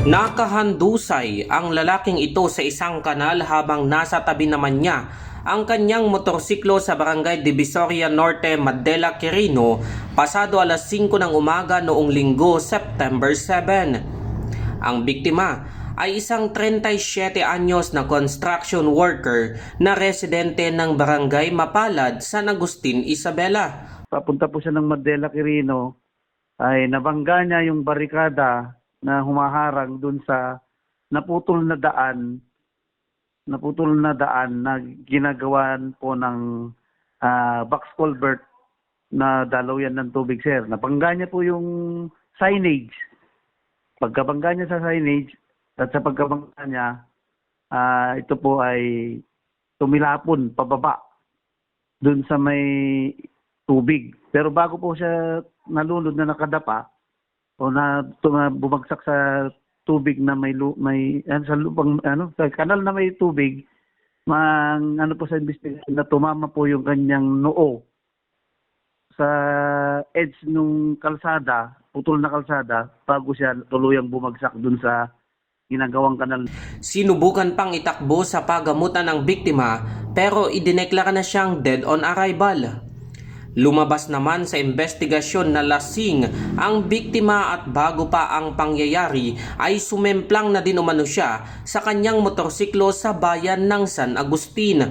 Nakahandusay ang lalaking ito sa isang kanal habang nasa tabi naman niya ang kanyang motorsiklo sa barangay Divisoria Norte, Madela, Quirino pasado alas 5 ng umaga noong linggo, September 7. Ang biktima ay isang 37 anyos na construction worker na residente ng barangay Mapalad, San Agustin, Isabela. papunta po siya ng Mandela Quirino, ay nabangga niya yung barikada na humaharang dun sa naputol na daan, naputol na daan na ginagawan po ng ah, box culvert na dalaw ng tubig, sir. Nabangga niya po yung signage. Pagkabangga niya sa signage, at sa pagkabangga niya, ah, ito po ay tumilapon pababa dun sa may tubig. Pero bago po siya nalunod na nakadapa o na, tu- na bumagsak sa tubig na may may ano, sa lubang ano sa kanal na may tubig mang ano po sa investigation na tumama po yung kanyang noo sa edge nung kalsada, putol na kalsada bago siya tuluyang bumagsak dun sa ginagawang kanal Sinubukan pang itakbo sa pagamutan ng biktima pero idineklara na siyang dead on arrival. Lumabas naman sa investigasyon na lasing ang biktima at bago pa ang pangyayari ay sumemplang na din umano siya sa kanyang motorsiklo sa bayan ng San Agustin.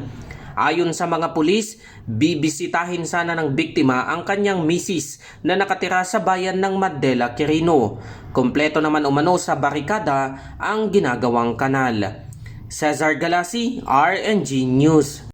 Ayon sa mga pulis, bibisitahin sana ng biktima ang kanyang misis na nakatira sa bayan ng Madela, Quirino. Kompleto naman umano sa barikada ang ginagawang kanal. Cesar Galasi, RNG News.